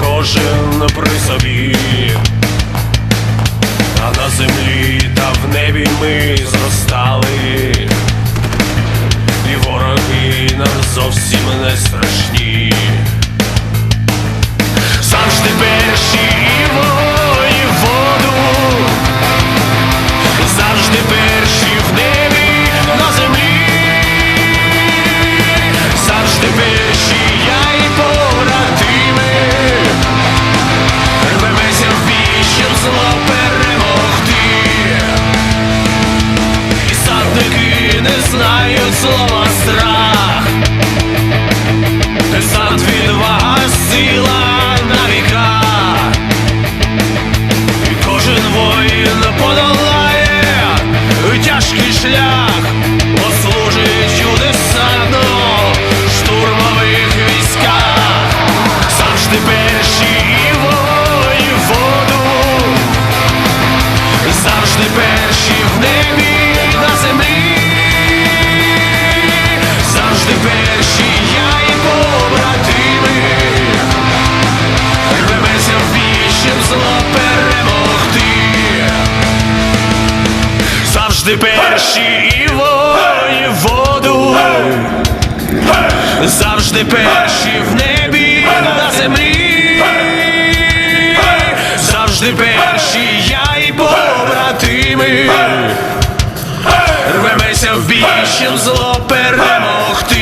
кожен при собі, а на землі та в небі ми зростали, і вороги нам зовсім не страшні. садники не знають слова страх. Завжди перші і вої воду, завжди перші в небі на землі, завжди перші я і побратими, рвемеся в бій, зло перемогти.